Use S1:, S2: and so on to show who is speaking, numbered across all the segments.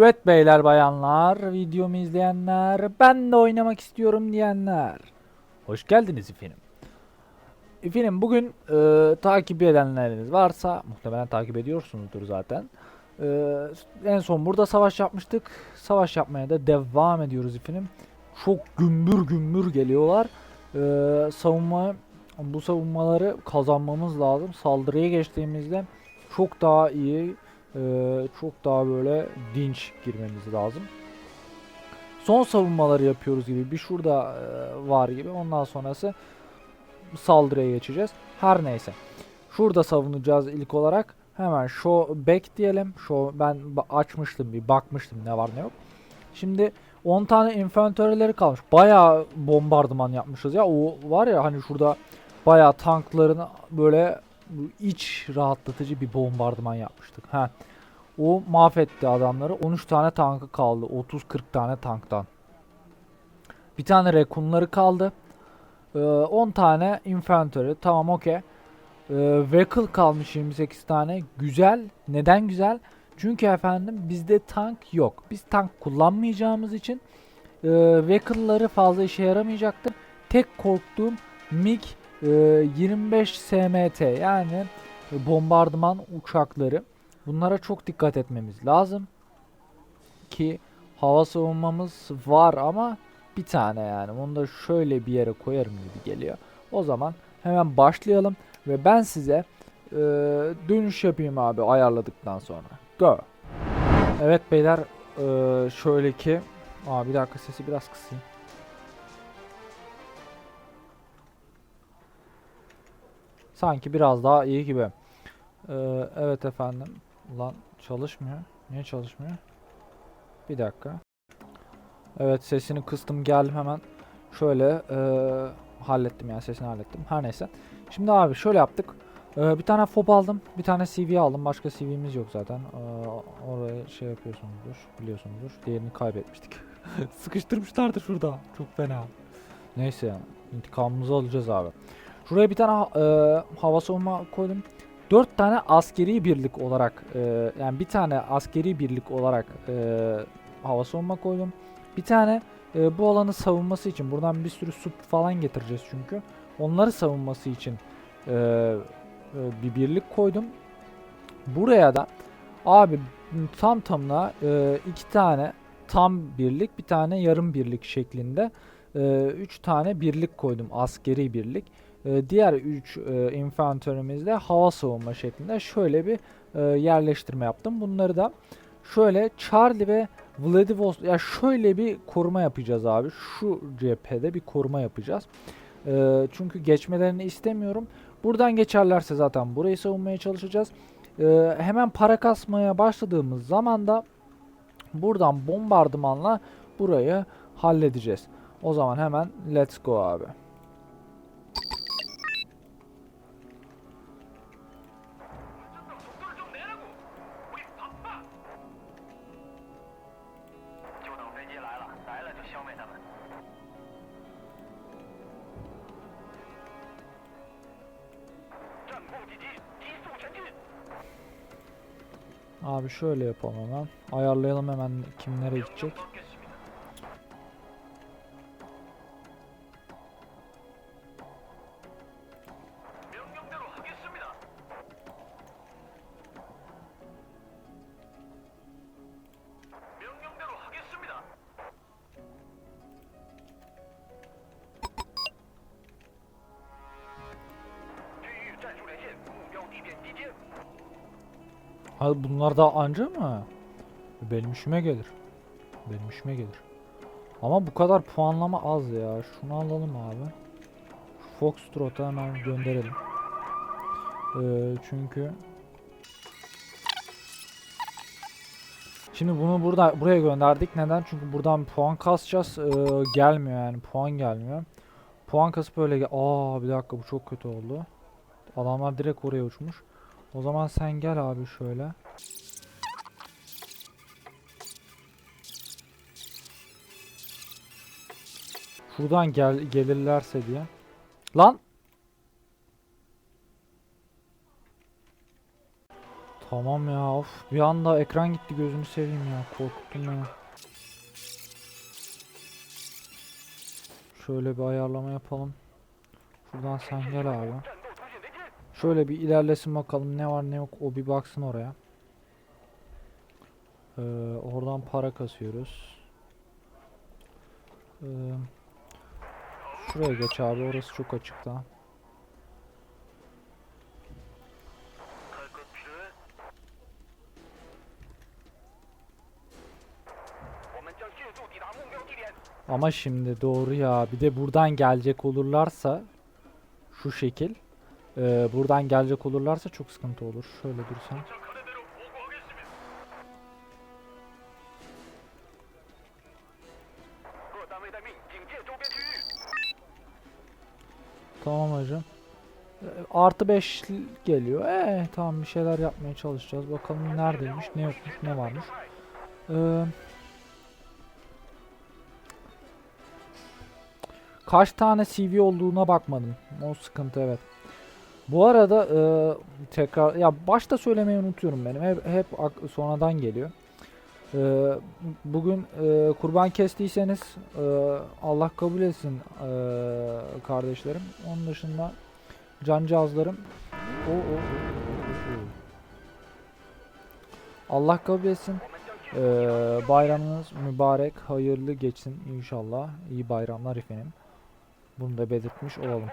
S1: Evet beyler bayanlar, videomu izleyenler, ben de oynamak istiyorum diyenler. Hoş geldiniz efendim. Efendim bugün e, takip edenleriniz varsa, muhtemelen takip ediyorsunuzdur zaten. E, en son burada savaş yapmıştık. Savaş yapmaya da devam ediyoruz efendim. Çok gümbür gümbür geliyorlar. E, savunma, bu savunmaları kazanmamız lazım. Saldırıya geçtiğimizde çok daha iyi ee, çok daha böyle dinç girmemiz lazım. Son savunmaları yapıyoruz gibi bir şurada e, var gibi ondan sonrası saldırıya geçeceğiz. Her neyse. Şurada savunacağız ilk olarak. Hemen show back diyelim. Show ben açmıştım bir bakmıştım ne var ne yok. Şimdi 10 tane infanterileri kalmış. Bayağı bombardıman yapmışız ya. O var ya hani şurada bayağı tankların böyle iç rahatlatıcı bir bombardıman yapmıştık. Ha. O mahvetti adamları. 13 tane tankı kaldı. 30-40 tane tanktan. Bir tane rekunları kaldı. Ee, 10 tane infantry. Tamam okey. Ee, vehicle kalmış 28 tane. Güzel. Neden güzel? Çünkü efendim bizde tank yok. Biz tank kullanmayacağımız için e, vehicle'ları fazla işe yaramayacaktır. Tek korktuğum MiG 25 SMT yani bombardıman uçakları. Bunlara çok dikkat etmemiz lazım. Ki hava savunmamız var ama bir tane yani. Onu da şöyle bir yere koyarım gibi geliyor. O zaman hemen başlayalım ve ben size e, dönüş yapayım abi ayarladıktan sonra. Go. Evet beyler e, şöyle ki Aa, bir dakika sesi biraz kısayım. Sanki biraz daha iyi gibi. Ee, evet efendim. Lan çalışmıyor. Niye çalışmıyor? Bir dakika. Evet sesini kıstım geldim hemen. Şöyle ee, hallettim yani sesini hallettim. Her neyse. Şimdi abi şöyle yaptık. Ee, bir tane fob aldım. Bir tane CV aldım. Başka CV'miz yok zaten. Ee, oraya şey yapıyorsunuzdur. Biliyorsunuzdur. Diğerini kaybetmiştik. Sıkıştırmışlardı şurada. Çok fena. Neyse yani. İntikamımızı alacağız abi. Şuraya bir tane e, hava savunma koydum. 4 tane askeri birlik olarak e, yani bir tane askeri birlik olarak e, hava savunma koydum. Bir tane e, bu alanı savunması için buradan bir sürü sup falan getireceğiz çünkü. Onları savunması için e, e, bir birlik koydum. Buraya da abi tam tamına e, iki tane tam birlik bir tane yarım birlik şeklinde 3 tane birlik koydum askeri birlik. E, diğer 3 e, infanterimizde hava savunma şeklinde şöyle bir e, yerleştirme yaptım. Bunları da şöyle Charlie ve Vladivostok ya şöyle bir koruma yapacağız abi. Şu cephede bir koruma yapacağız. E, çünkü geçmelerini istemiyorum. Buradan geçerlerse zaten burayı savunmaya çalışacağız. E, hemen para kasmaya başladığımız zaman da buradan bombardımanla burayı halledeceğiz. O zaman hemen let's go abi. Abi şöyle yapalım hemen. Ayarlayalım hemen kim nereye gidecek. Ha bunlar da anca mı? Benim işime gelir. Benim işime gelir. Ama bu kadar puanlama az ya. Şunu alalım abi. Foxtrot'a hemen gönderelim. Ee, çünkü Şimdi bunu burada buraya gönderdik. Neden? Çünkü buradan puan kasacağız. Ee, gelmiyor yani. Puan gelmiyor. Puan kasıp böyle. Aa bir dakika bu çok kötü oldu. Adamlar direkt oraya uçmuş. O zaman sen gel abi şöyle. Şuradan gel gelirlerse diye. Lan! Tamam ya of. Bir anda ekran gitti gözünü seveyim ya. Korkuttun beni. Şöyle bir ayarlama yapalım. Şuradan sen gel abi. Şöyle bir ilerlesin bakalım ne var ne yok o bir baksın oraya. Ee, oradan para kasıyoruz. Ee, şuraya geç abi orası çok
S2: açık açıkta.
S1: Ama şimdi doğru ya. Bir de buradan gelecek olurlarsa şu şekil ee, buradan gelecek olurlarsa çok sıkıntı olur. Şöyle
S2: dursam.
S1: Tamam hocam. Ee, artı 5 geliyor. Ee, tamam bir şeyler yapmaya çalışacağız. Bakalım neredeymiş, ne yokmuş, ne varmış. Ee, kaç tane CV olduğuna bakmadım. O sıkıntı evet. Bu arada e, tekrar ya başta söylemeyi unutuyorum benim. Hep, hep sonradan geliyor. E, bugün e, kurban kestiyseniz e, Allah kabul etsin e, kardeşlerim. Onun dışında cancağızlarım. O, o, o, o, o. Allah kabul etsin. Ee, bayramınız mübarek, hayırlı geçsin inşallah. İyi bayramlar efendim. Bunu da belirtmiş olalım.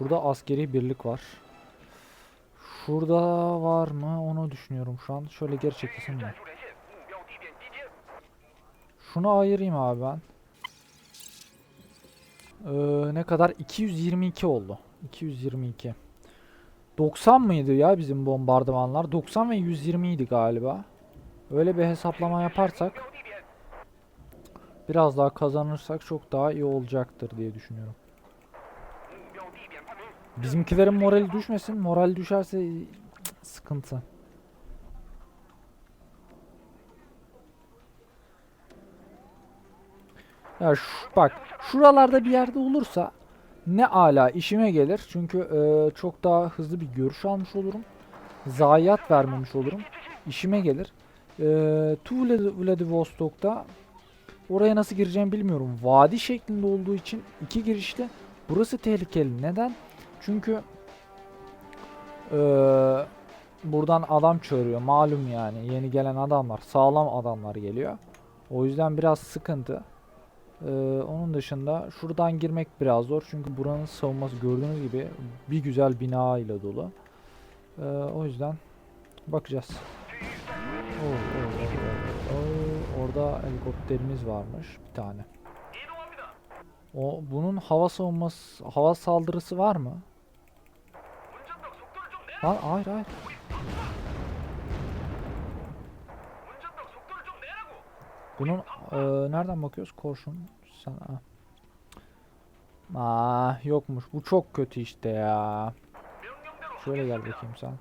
S1: Şurada askeri birlik var. Şurada var mı onu düşünüyorum şu an. Şöyle geri çekilsin mi? Şunu ayırayım abi ben. Ee, ne kadar? 222 oldu. 222. 90 mıydı ya bizim bombardımanlar? 90 ve 120 idi galiba. Öyle bir hesaplama yaparsak biraz daha kazanırsak çok daha iyi olacaktır diye düşünüyorum. Bizimkilerin morali düşmesin. Moral düşerse sıkıntı. Ya şu, bak şuralarda bir yerde olursa ne ala işime gelir. Çünkü e, çok daha hızlı bir görüş almış olurum. Zayiat vermemiş olurum. İşime gelir. E, Tu Vladivostok'ta oraya nasıl gireceğimi bilmiyorum. Vadi şeklinde olduğu için iki girişte burası tehlikeli. Neden? Çünkü e, buradan adam çağırıyor. Malum yani yeni gelen adamlar. Sağlam adamlar geliyor. O yüzden biraz sıkıntı. Ee, onun dışında şuradan girmek biraz zor. Çünkü buranın savunması gördüğünüz gibi bir güzel bina ile dolu. Ee, o yüzden bakacağız. Oo, oo, oo, oo. Orada helikopterimiz varmış. Bir tane. O, bunun hava savunması, hava saldırısı var mı? Ha, hayır hayır. Bunun e, nereden bakıyoruz? Korşun sana. Aa ah, yokmuş. Bu çok kötü işte ya. Şöyle gel bakayım sen.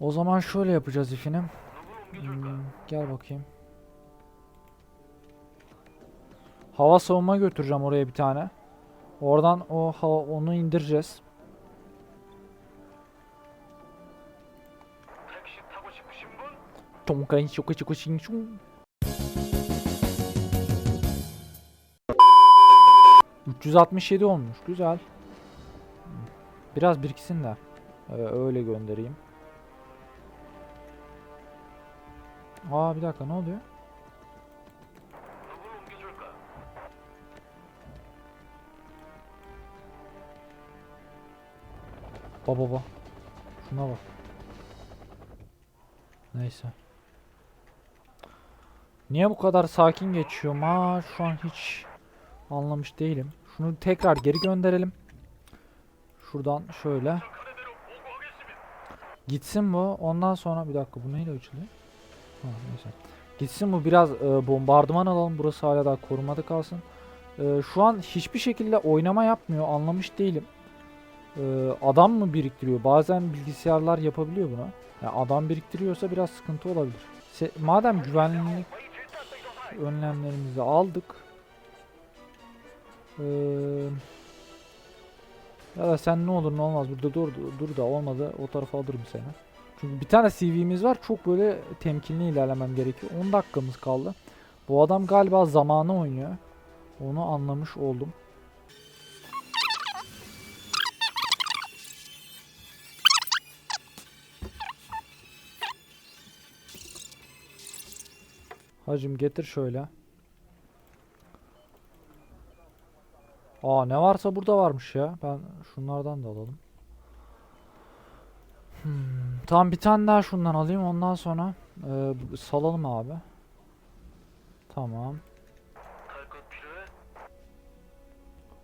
S1: O zaman şöyle yapacağız ifinim. Hmm, gel bakayım. Hava savunma götüreceğim oraya bir tane. Oradan o onu indireceğiz. Tonkan şoku şoku şin şun. 367 olmuş. Güzel. Biraz biriksin de. Ee, öyle göndereyim. Aa bir dakika ne oluyor? Baba baba. Şuna bak. Neyse. Niye bu kadar sakin geçiyorum ha? Şu an hiç anlamış değilim. Şunu tekrar geri gönderelim. Şuradan şöyle. Gitsin bu. Ondan sonra bir dakika bu neyle ölçülüyor? Neyse. Gitsin bu biraz e, bombardıman alalım. Burası hala daha korumada kalsın. E, şu an hiçbir şekilde oynama yapmıyor. Anlamış değilim. Ee, adam mı biriktiriyor? Bazen bilgisayarlar yapabiliyor buna. Yani adam biriktiriyorsa biraz sıkıntı olabilir. Se madem güvenlik önlemlerimizi aldık. Ee, ya da sen ne olur ne olmaz burada dur dur da olmadı o tarafa alırım seni. Çünkü bir tane CV'miz var çok böyle temkinli ilerlemem gerekiyor. 10 dakikamız kaldı. Bu adam galiba zamanı oynuyor. Onu anlamış oldum. Hacım getir şöyle. Aa ne varsa burada varmış ya. Ben şunlardan da alalım. Hmm, tamam bir tane daha şundan alayım. Ondan sonra e, salalım abi. Tamam.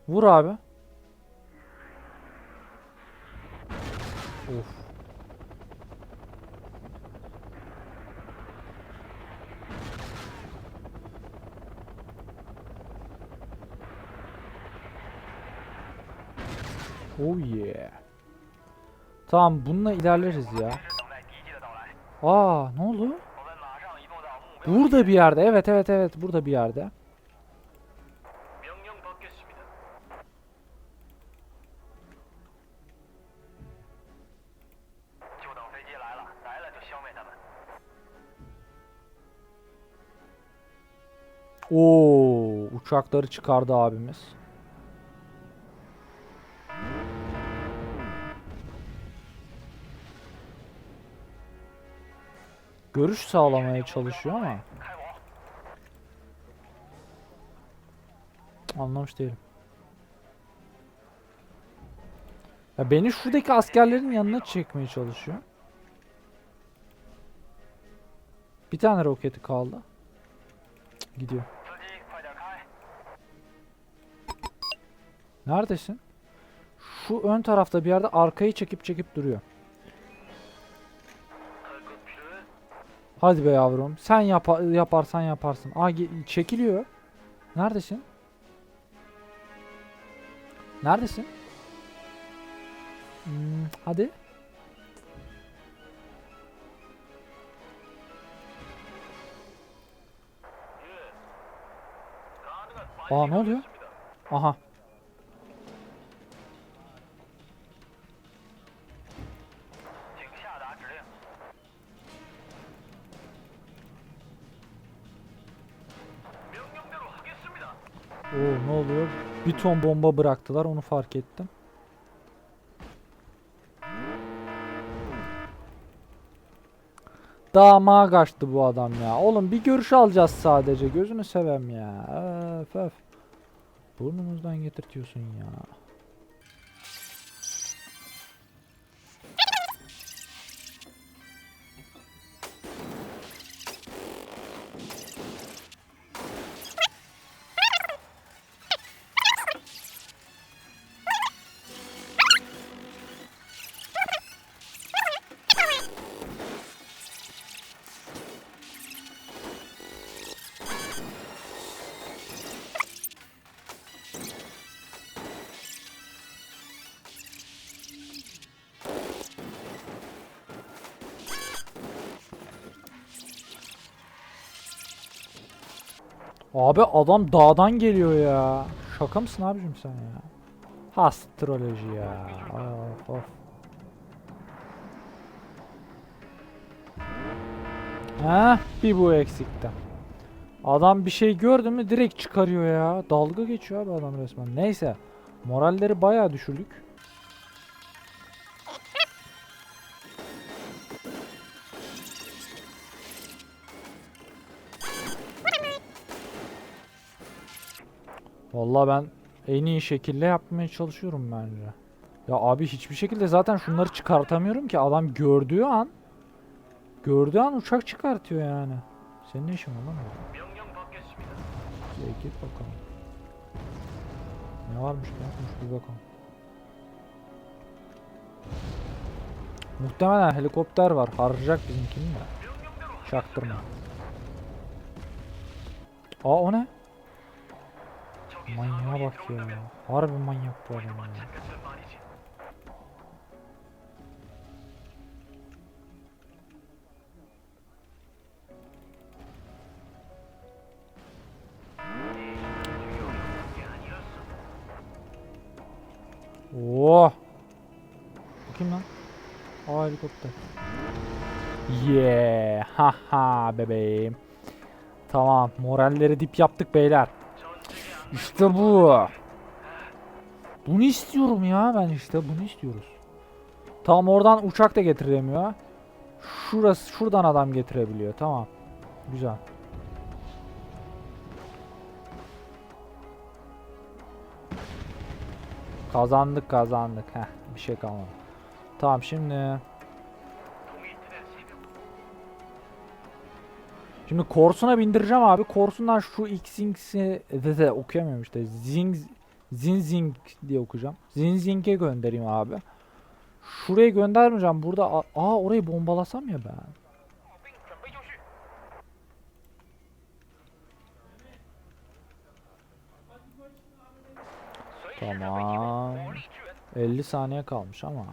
S1: Vur abi. Of. Oh yeah. Tamam bununla ilerleriz ya. Aa ne oldu? Burada bir yerde. Evet evet evet burada bir yerde. Oo, uçakları çıkardı abimiz. görüş sağlamaya çalışıyor ama anlamış değilim. Ya beni şuradaki askerlerin yanına çekmeye çalışıyor. Bir tane roketi kaldı. Gidiyor. Neredesin? Şu ön tarafta bir yerde arkayı çekip çekip duruyor. Hadi be yavrum. Sen yap yaparsan yaparsın. Aa çekiliyor. Neredesin? Neredesin? Hmm, hadi. Aa ne oluyor? Aha. Ton bomba bıraktılar onu fark ettim. Dama kaçtı bu adam ya. Oğlum bir görüş alacağız sadece. Gözünü sevem ya. Öf öf. Burnumuzdan getirtiyorsun ya. Abi adam dağdan geliyor ya. Şaka mısın abicim sen ya? Astroloji ya. Of of. Heh, bir bu eksikti. Adam bir şey gördü mü direkt çıkarıyor ya. Dalga geçiyor abi adam resmen. Neyse. Moralleri bayağı düşürdük. Vallahi ben en iyi şekilde yapmaya çalışıyorum bence. Ya abi hiçbir şekilde zaten şunları çıkartamıyorum ki adam gördüğü an gördüğü an uçak çıkartıyor yani. Senin ne işin var lan? Git bakalım. Ne varmış ne yapmış bir bakalım. Muhtemelen helikopter var. Harcayacak bizimkini de. Çaktırma. Aa o ne? Manyağa bak ya. Harbi manyak bu adam ya. Oh. Bakayım lan. Aa helikopter. Yeah. Ha ha bebeğim. Tamam. Moralleri dip yaptık beyler. İşte bu. Bunu istiyorum ya ben işte bunu istiyoruz. Tamam oradan uçak da getiremiyor. Şurası şuradan adam getirebiliyor. Tamam. Güzel. Kazandık kazandık. Heh, bir şey kalmadı. Tamam şimdi Şimdi Korsun'a bindireceğim abi. Korsun'dan şu Xing'i de de okuyamıyorum işte. Zing Zinzing diye okuyacağım. Zinzing'e göndereyim abi. Şuraya göndermeyeceğim. Burada aa orayı bombalasam ya ben. Tamam. 50 saniye kalmış ama.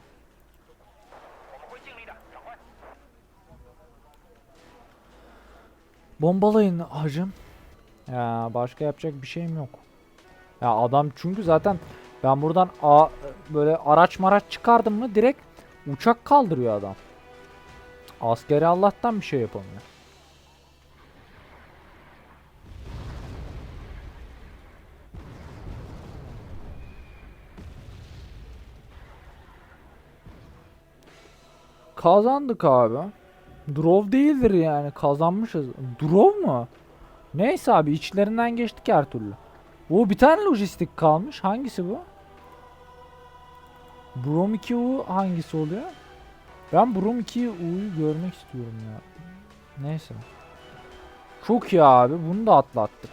S1: Bombalayın hacım. Ya başka yapacak bir şeyim yok. Ya adam çünkü zaten ben buradan a, böyle araç maraç çıkardım mı direkt uçak kaldırıyor adam. Askeri Allah'tan bir şey yapamıyor. Kazandık abi. Drov değildir yani kazanmışız. Drov mu? Neyse abi içlerinden geçtik her türlü. O bir tane lojistik kalmış. Hangisi bu? Brom 2U hangisi oluyor? Ben Brom 2U'yu görmek istiyorum ya. Neyse. Çok iyi abi. Bunu da atlattık.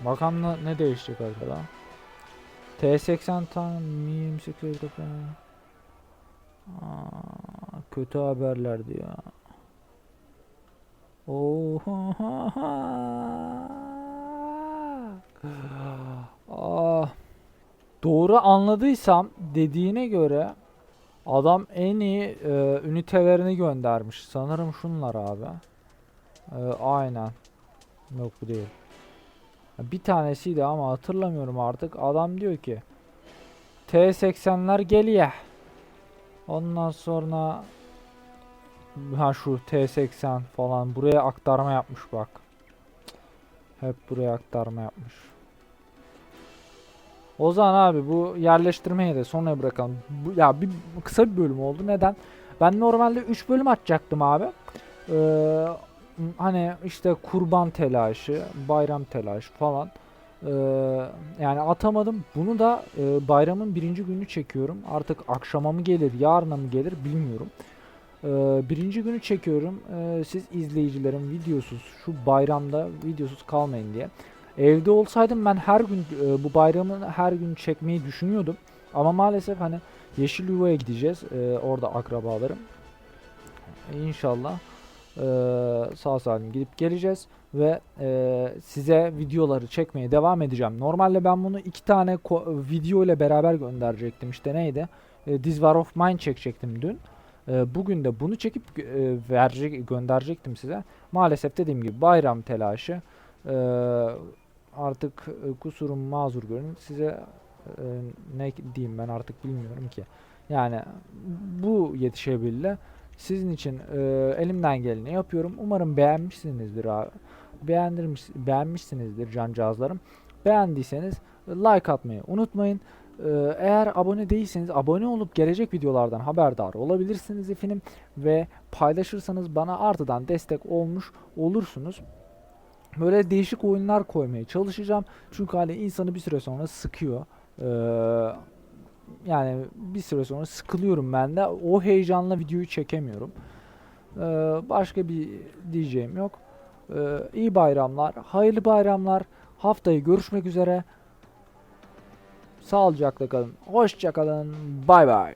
S1: Bakalım ne, değişecek arkada. T80 tane Mi 28 helikopter. Aa, kötü haberler diyor. Oha. Ah. Doğru anladıysam dediğine göre adam en iyi e, ünitelerini göndermiş. Sanırım şunlar abi. E, aynen. Yok bu değil. Bir tanesiydi ama hatırlamıyorum artık. Adam diyor ki T80'ler geliyor. Ondan sonra ha şu T80 falan buraya aktarma yapmış bak. Hep buraya aktarma yapmış. O zaman abi bu yerleştirmeyi de sonra bırakalım. Bu, ya bir kısa bir bölüm oldu. Neden? Ben normalde 3 bölüm açacaktım abi. Ee, hani işte kurban telaşı, bayram telaşı falan. Ee, yani atamadım. Bunu da e, bayramın birinci günü çekiyorum. Artık akşama mı gelir, yarına mı gelir bilmiyorum. Ee, birinci günü çekiyorum. Ee, siz izleyicilerim videosuz, şu bayramda videosuz kalmayın diye. Evde olsaydım ben her gün e, bu bayramı her gün çekmeyi düşünüyordum. Ama maalesef hani Yeşil Yuva'ya gideceğiz. Ee, orada akrabalarım. İnşallah ee, sağ salim gidip geleceğiz ve e, size videoları çekmeye devam edeceğim. Normalde ben bunu iki tane video ile beraber gönderecektim. İşte neydi? E, This War of Mine çekecektim dün. E, bugün de bunu çekip e, verecek gönderecektim size. Maalesef dediğim gibi bayram telaşı. E, artık e, kusurum mazur görün. Size e, ne diyeyim ben artık bilmiyorum ki. Yani bu yetişebildi. Sizin için e, elimden geleni yapıyorum. Umarım beğenmişsinizdir abi. Beğendirmiş, beğenmişsinizdir cancağızlarım. Beğendiyseniz e, like atmayı unutmayın. E, eğer abone değilseniz abone olup gelecek videolardan haberdar olabilirsiniz efendim. Ve paylaşırsanız bana artıdan destek olmuş olursunuz. Böyle değişik oyunlar koymaya çalışacağım. Çünkü hani insanı bir süre sonra sıkıyor. Ee, yani bir süre sonra sıkılıyorum ben de. O heyecanla videoyu çekemiyorum. Ee, başka bir diyeceğim yok. Ee, iyi bayramlar, hayırlı bayramlar. Haftaya görüşmek üzere. Sağlıcakla kalın. Hoşça kalın. Bay bay.